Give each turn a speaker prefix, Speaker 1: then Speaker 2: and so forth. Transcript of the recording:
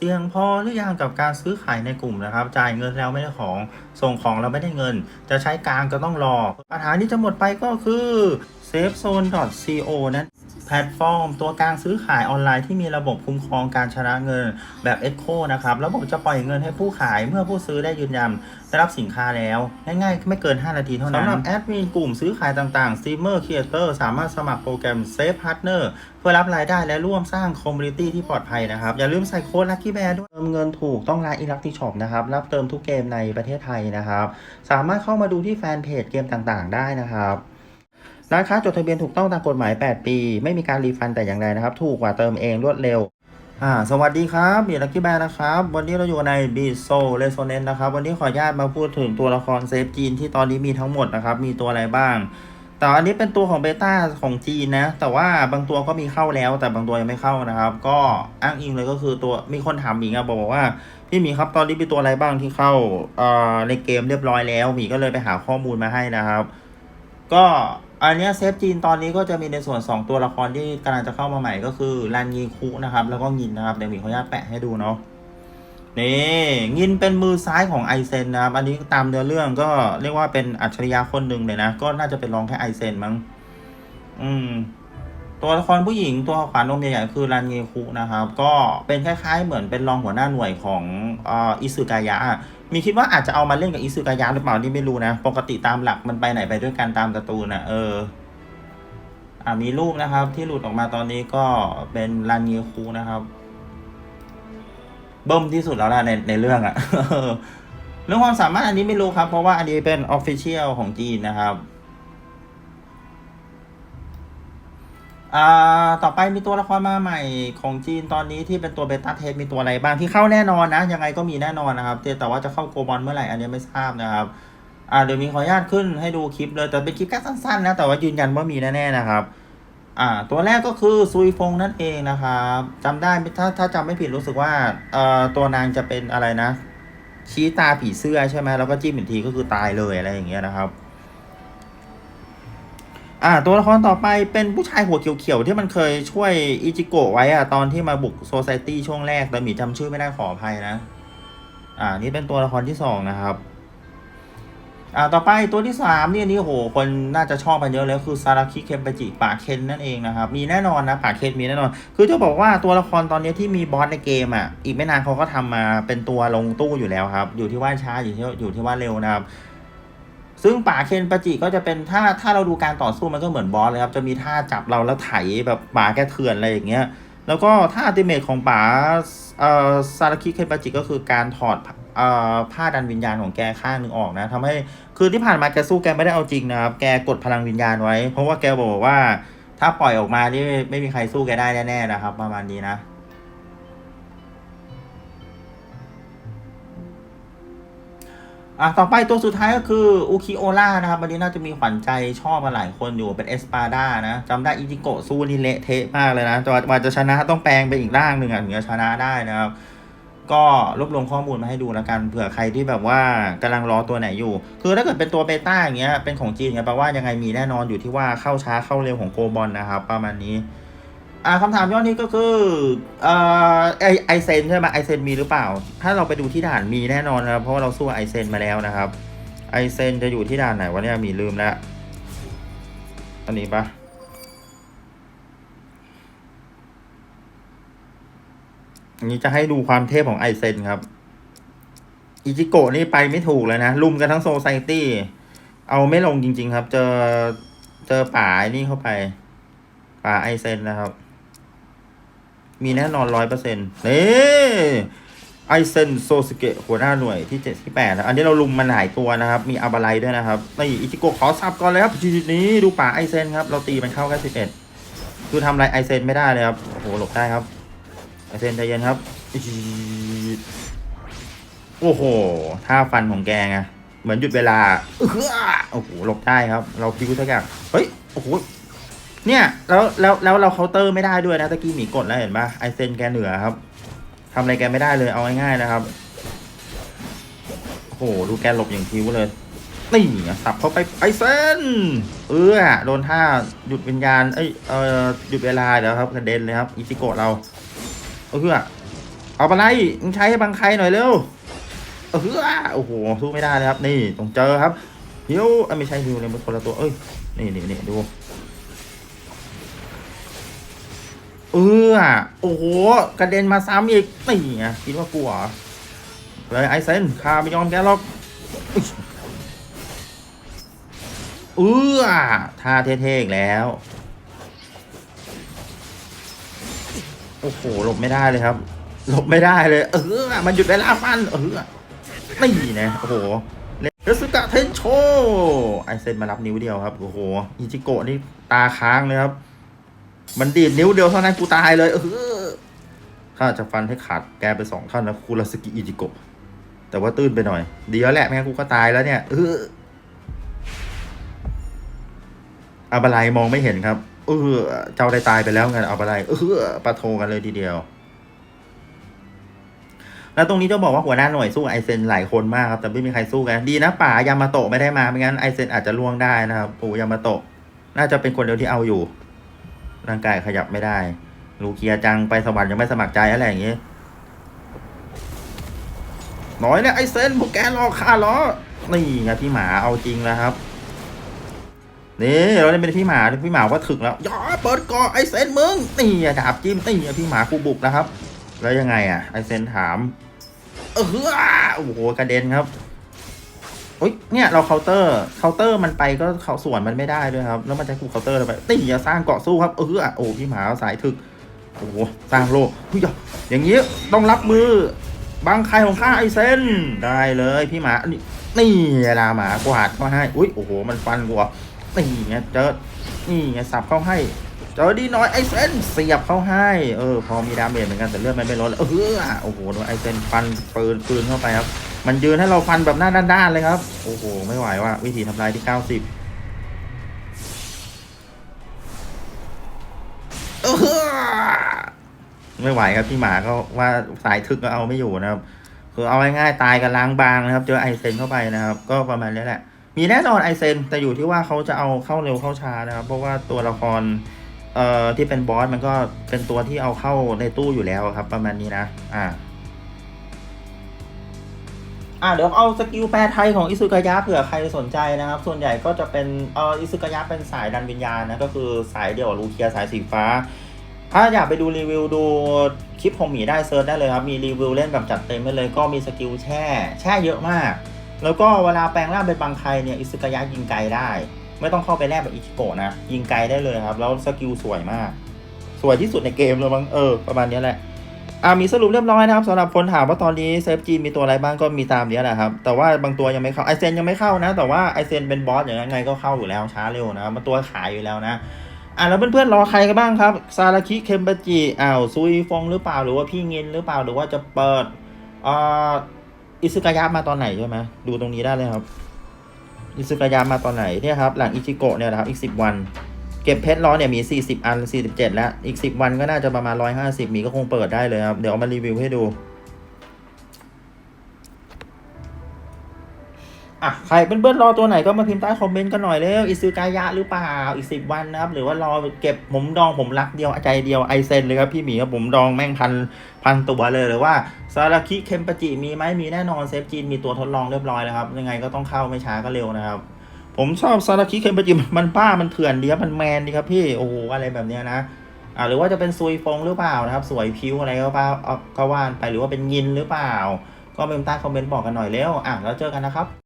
Speaker 1: เสี่ยงพอหรือยังกับการซื้อขายในกลุ่มนะครับ จ่ายเงินแล้วไม่ได้ของ ส่งของเราไม่ได้เงิน จะใช้กลางก็ต้องรอ ปัญหาที่จะหมดไปก็คือ safezone.co นั้น แพลตฟอร์ม ตัวกลางซื้อขายออนไลน์ที่มีระบบคุ้มครองการชำระเงินแบบ Echo นะครับ ระบบจะปล่อยเงินให้ผู้ขายเมื่อผู้ซื้อได้ยืนยันได้รับสินค้าแล้ว ง่ายๆ ไม่เกิน 5 นาทีเท่านั้นสำหรับแอดมินกลุ่มซื้อขายต่างๆ Streamer Creator สามารถสมัครโปรแกรม Safe Partner เพื่อรับรายได้และร่วมสร้างคอมมูนิตี้ที่ปลอดภัยนะครับ อย่าลืมใส่โค้ด Lucky Bear ด้วยเติมเงินถูกต้องร้าน Electric Shop นะครับ รับเติมทุกเกมในประเทศไทยนะครับ สามารถเข้ามาดูที่แฟนเพจเกมต่างๆ ได้นะครับ ร้านค้าจดทะเบียนถูกต้องตามกฎหมาย 8 ปี ไม่มีการรีฟันแต่อย่างใดนะครับ ถูกกว่าเติมเองรวดเร็วอ่าสวัสดีครับบีลักกี้แบร์นะครับ วันนี้เราอยู่ในบีโซเลโซเนนนะครับ วันนี้ขออนุญาตมาพูดถึงตัวละครเซฟจีนที่ตอนนี้มีทั้งหมดนะครับ มีตัวอะไรบ้าง แต่อันนี้เป็นตัวของเบต้าของจีนนะ แต่ว่าบางตัวก็มีเข้าแล้ว แต่บางตัวยังไม่เข้านะครับ ก็อ้างอิงเลยก็คือตัวมีคนถามหมีอะบอกว่าพี่หมีครับตอนนี้มีตัวอะไรบ้างที่เข้าเอ่อในเกมเรียบร้อยแล้วหมีก็เลยไปหาข้อมูลมาให้นะครับ ก็อันนี้เซฟจีนตอนนี้ก็จะมีในส่วน 2 ตัวละครที่กำลังจะเข้ามาใหม่ก็คือรันยีคุนะครับ แล้วก็งินนะครับเดี๋ยวมีขออนุญาตแปะให้ดูเนาะนี่งินเป็นมือซ้ายของไอเซนนะครับ อันนี้ตามเนื้อเรื่องก็เรียกว่าเป็นอัจฉริยะคนหนึ่งเลยนะ ก็น่าจะเป็นรองแค่ไอเซนมั้งอืม ตัวละครผู้หญิงตัวขวานมใหญ่ๆคือรันเยคุนะครับ ก็เป็นคล้ายๆ เหมือนเป็นรองหัวหน้าหน่วยของอ่ออิซึกายะ มีคิดว่าอาจจะเอามาเล่นกับอิซึกายะหรือเปล่านี่ไม่รู้นะ ปกติตามหลักมันไปไหนไปด้วยกันตามการ์ตูนนะเออ อ่ามีรูปนะครับ ที่หลุดออกมาตอนนี้ก็เป็นรันเยคูนะครับ เบิ่มที่สุดแล้วล่ะในในเรื่องอะเรื่องความสามารถอันนี้ไม่รู้ครับ เพราะว่าอันนี้เป็นออฟฟิเชียลของจีนนะครับ อ่าต่อไปมีตัวละครมาใหม่ของจีนตอนนี้ที่เป็นตัวเบต้าเทสมีตัวอะไรบ้างที่เข้าแน่นอนนะ ยังไงก็มีแน่นอนนะครับแต่ว่าจะเข้าโกบอลเมื่อไหร่อันนี้ไม่ทราบนะครับอ่าเดี๋ยวมีขออนุญาตขึ้นให้ดูคลิปเลยแต่เป็นคลิปแค่สั้นๆนะแต่ว่ายืนยันว่ามีแน่ๆนะครับอ่าตัวแรกก็คือซุยฟงนั่นเองนะครับจำได้ถ้าถ้าจำไม่ผิดรู้สึกว่าเอ่อตัวนางจะเป็นอะไรนะ ชี้ตาผีเสื้อใช่ไหมแล้วก็จิ้มอีกทีก็คือตายเลยอะไรอย่างเงี้ยนะครับ อ่าตัวละครต่อไปเป็นผู้ชายหัวเขียวๆ ที่มันเคยช่วยอิจิโกะไว้อะตอนที่มาบุกโซซ i ตี้ช่วงแรกแต่หมีจำชื่อไม่ได้ขออภัยนะ อ่า นี่เป็นตัวละครที่สองนะครับ อ่าต่อไปตัวที่สามนี่นนี้โหคนน่าจะชอบกันเยอะเลยคือซาราคิเคมปจิปาเคนนั่นเองนะครับ มีแน่นอนนะปาเคนมีแน่นอน คือจะบอกว่าตัวละครตอนนี้ที่มีบอสในเกมอะอีกไม่นานเขาก็ทำมาเป็นตัวลงตู้อยู่แล้วครับ อยู่ที่ว่าช้าอยู่ที่อยู่ที่ว่าเร็วนะครับ ซึ่งป่าเคนปาจิก็จะเป็นถ้าถ้าเราดูการต่อสู้มันก็เหมือนบอสเลยครับ จะมีท่าจับเราแล้วไถแบบป่าแกเถื่อนอะไรอย่างเงี้ย แล้วก็ท่าอัติเมทของป่าเอ่อซาราคิเคนปาจิก็คือการถอดเอ่อผ้าดันวิญญาณของแกข้างหนึ่งออกนะทำให้คือที่ผ่านมาแกสู้แกไม่ได้เอาจริงนะครับ แกกดพลังวิญญาณไว้ เพราะว่าแกบอกว่า ถ้าปล่อยออกมานี่ไม่มีใครสู้แกได้แน่ๆนะครับ ประมาณนี้นะ อะต่อไปตัวสุดท้ายก็คืออุคิโอล่านะครับวันนี้น่าจะมีขวัญใจชอบมาหลายคนอยู่เป็นเอสปาด้านะจำได้อิจิโกะสู้นี่เละเทะมากเลยนะจนกว่าจะชนะต้องแปลงเป็นอีกร่างหนึ่งอะถึงจะชนะได้นะครับก็รวบรวมข้อมูลมาให้ดูแล้วกันเผื่อใครที่แบบว่ากำลังรอตัวไหนอยู่ คือถ้าเกิดเป็นตัวเบต้าอย่างเงี้ยเป็นของจีนเนี่ยแปลว่ายังไงมีแน่นอนอยู่ที่ว่าเข้าช้าเข้าเร็วของโกบอลนะครับประมาณนี้ อ่าคำถามยอดนี้ก็คือเอ่อไอไอเซนใช่ไหมไอเซนมีหรือเปล่า ถ้าเราไปดูที่ด่านมีแน่นอนนะครับ เพราะว่าเราสู้ไอเซนมาแล้วนะครับไอเซนจะอยู่ที่ด่านไหนวะเนี่ยมีลืมแล้ว อันนี้ปะอันนี้จะให้ดูความเทพของไอเซนครับ อิจิโกะนี่ไปไม่ถูกเลยนะลุมกันทั้งโซไซตี้ เอาไม่ลงจริง ๆ ครับ เจอเจอป่าไอ้นี่เข้าไป ป่าไอเซนนะครับ มีแน่นอนร้อยเปอร์เซ็นต์นี่ไอเซนโซสเกะหัวหน้าหน่วยที่เจ็ดที่แปดนะอันนี้เราลุมมันหายตัวนะครับ มีอาบาไลด้วยนะครับนี่อิจิโกะขอสับก่อนเลยครับจุดนี้ดูป่าไอเซนครับ เราตีมันเข้าแค่สิบเอ็ดคือทำอะไรไอเซนไม่ได้เลยครับ โอ้โห หลบได้ครับ ไอเซนใจเย็นครับ โอ้โหท่าฟันของแกไงเหมือนหยุดเวลาโอ้โหหลบได้ครับ เราพิวทุกอย่างเฮ้ย โอ้โห เนี่ยแล้วแล้วแล้วเราเคาน์เตอร์ไม่ได้ด้วยนะตะกี้หมีกดแล้วเห็นปะไอเซนแกเหนือครับทำอะไรแกไม่ได้เลยเอาง่ายๆนะครับโอ้โหดูแกหลบอย่างพิวเลยนี่สับเข้าไปไอเซนเออโดนท่าหยุดวิญญาณเอ้ยเออหยุดเวลาเดี๋ยวครับกระเด็นเลยครับอิจิโกะเราเออเอาไปไล่มึงใช้ให้บังใครหน่อยเร็วเออโอ้โหสู้ไม่ได้เลยครับ นี่ต้องเจอครับฮิวเอ้ยไม่ใช่ฮิวเลยมันคนละตัวเอ้ยนี่นี่นี่ดู เออโอ้โห กระเด็นมาซ้ำอีกนี่ไงคิดว่ากลัวเหรอเลยไอเซนข้าไม่ยอมแกหรอกเออท่าเท่ๆอีกแล้ว โอ้โหหลบไม่ได้เลยครับ หลบไม่ได้เลย เออ มันหยุดเวลาฟัน เออนี่นะโอ้โหเรสุกะเทนโชไอเซนมารับนิ้วเดียวครับ โอ้โหอิจิโกะนี่ตาค้างเลยครับ มันดีดนิ้วเดียวเท่านั้นกูตายเลย เออข้าจะฟันให้ขาดแกไปสองท่านนะคูราสกิอิจิโกะแต่ว่าตื้นไปหน่อย ดีแล้วแหละไม่งกูก็ตายแล้วเนี่ย เอออาบาไลมองไม่เห็นครับ เออ เจ้าได้ตายไปแล้วไงอาบาไลเออปะโทกันเลยทีเดียว แล้วตรงนี้จะบอกว่าหัวหน้าหน่วยสู้ไอเซนหลายคนมากครับ แต่ไม่มีใครสู้กัน ดีนะป่ายามาโตะไม่ได้มาไม่งั้นไอเซนอาจจะล่วงได้นะครับปู่ยามาโตะน่าจะเป็นคนเดียวที่เอาอยู่ ร่างกายขยับไม่ได้ ลูเคียจังไปสวรรค์ยังไม่สมัครใจอะไรอย่างงี้น้อยเนี่ยไอเซนพวกแกรอข้าเหรอนี่ไงพี่หมาเอาจริงแล้วครับนี่เราได้เป็นพี่หมาพี่หมาว่าถึกแล้วย่าเปิดก่อไอเซนมึงนี่ดาบจิ้มนี่พี่หมากูบุกนะครับ แล้วยังไงอะไอเซนถามเออโอ้โหกระเด็นครับ อ้ยเนี่ยเราเคาน์เตอร์เคาน์เตอร์มันไปก็เขาสวนมันไม่ได้ด้วยครับ แล้วมันจะกูเคาน์เตอร์ไปนี่อย่าสร้างเกาะสู้ครับเออโอ้พี่หมาสายถึกโอ้โหสร้างโลกเฮ้ยอย่างนี้ต้องรับมือบางใครของข้าไอเซนได้เลยพี่หมานี่นี่ลาหมากวาดเข้าให้อุ้ยโอ้โหมันฟันกูอะนี่ไงเจอนี่ไงสับเข้าให้เจอดีน้อยไอเซนเสียบเข้าให้ เออ พอมีดาเมจเหมือนกันแต่เลือดมันไม่ลดเลยเออโอ้โหโดนไอเซนฟันปืนปืนเข้าไปครับ มันยืนให้เราฟันแบบหน้าด้านๆเลยครับ โอ้โห ไม่ไหวว่ะวิธีทำลายที่90เออไม่ไหวครับพี่หมาก็ว่าสายทึกก็เอาไม่อยู่นะครับ คือเอาง่ายๆตายกันล้างบางนะครับ เจอไอเซนเข้าไปนะครับ ก็ประมาณนี้แหละ มีแน่นอนไอเซนแต่อยู่ที่ว่าเขาจะเอาเข้าเร็วเข้าช้านะครับ เพราะว่าตัวละครเอ่อที่เป็นบอสมันก็เป็นตัวที่เอาเข้าในตู้อยู่แล้วครับ ประมาณนี้นะ อ่า อ่าเดี๋ยวเอาสกิลแปลไทยของอิซุกายะเผื่อใครสนใจนะครับ ส่วนใหญ่ก็จะเป็นเอ่ออิซุกายะเป็นสายดันวิญญาณนะก็คือสายเดี่ยวลูเคียสายสีฟ้า ถ้าอยากไปดูรีวิวดูคลิปของหมีได้เซิร์ชได้เลยครับ มีรีวิวเล่นแบบจัดเต็มไปเลยก็มีสกิลแช่ แช่เยอะมาก แล้วก็เวลาแปลงร่างเป็นบางใครเนี่ยอิซุกายะยิงไกลได้ ไม่ต้องเข้าไปแลกแบบอิชิโกะนะยิงไกลได้เลยครับ แล้วสกิลสวยมาก สวยที่สุดในเกมเลยมั้งเออประมาณนี้แหละ อ่ามีสรุปเรียบร้อยนะครับสำหรับคนถามว่าตอนนี้เซฟจีนมีตัวอะไรบ้างก็มีตามนี้แหละครับ แต่ว่าบางตัวยังไม่เข้าไอเซนยังไม่เข้านะ แต่ว่าไอเซนเป็นบอสอย่างไงก็เข้าอยู่แล้วช้าเร็วนะครับมันตัวขายอยู่แล้วนะอ่าแล้วเพื่อนๆรอใครกันบ้างครับซาราคิเคมบจิอ้าวซุยฟงหรือเปล่าหรือว่าพี่เงินหรือเปล่าหรือว่าจะเปิดอ่าอิซึกายะมาตอนไหนใช่ไหมดูตรงนี้ได้เลยครับอิซึกายะมาตอนไหนเนี่ยครับหลังอิจิโกะเนี่ยนะครับอีก10วัน ก็บเพชรร้อเนี่ยมี 40 อัน 47 แล้ว อีก 10 วันก็น่าจะประมาณ 150 มีก็คงเปิดได้เลยครับ เดี๋ยวเอามารีวิวให้ดู อะ ใครเป็นเพื่อนๆรอตัวไหนก็มาพิมพ์ใต้คอมเมนต์กันหน่อยเร็ว อิซึกายะหรือเปล่า อีก 10 วันนะครับ หรือว่ารอเก็บผมดองผมรักเดียวใจเดียวไอเซนเลยครับพี่หมีครับผมดองแม่งพันพันตัวเลยหรือว่าซาราคิเคมปจิมีไหมมีแน่นอนเซฟจีนมีตัวทดลองเรียบร้อยแล้วครับ ยังไงก็ต้องเข้าไม่ช้าก็เร็วนะครับ ผมชอบซาราคิเคมปจิมันป้ามันเถื่อนดีครับมันแมนดีครับพี่โอ้โหอะไรแบบเนี้ยนะอ่าหรือว่าจะเป็นซุยฟงหรือเปล่านะครับ สวยพิ้วอะไรก็เปล่าเอาก็ว่านไปหรือว่าเป็นยินหรือเปล่า ก็เป็นใต้คอมเมนต์บอกกันหน่อยแล้วอะแล้วเจอกันนะครับ